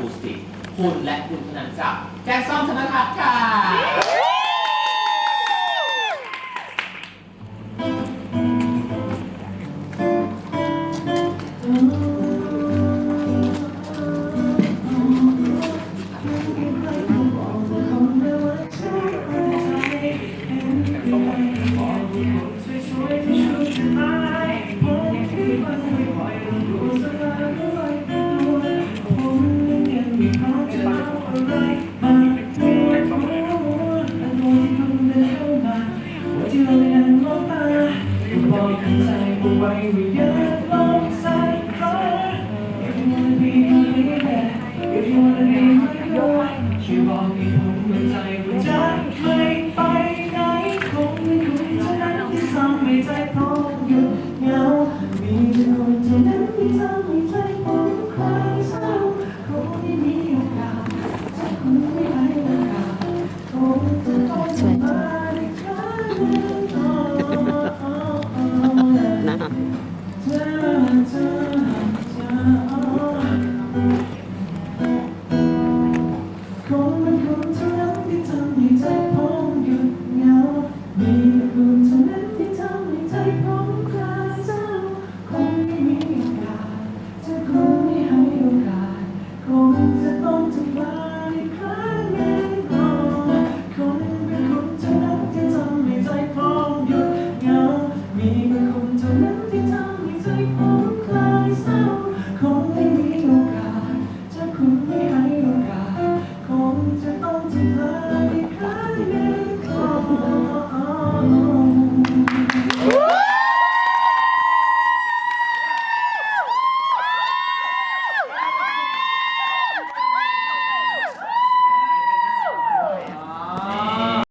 คูสติกคุณและคุณเนั้นจากแจ็คซ่อมธนทัศน์ค่ะ Ooh. ไว้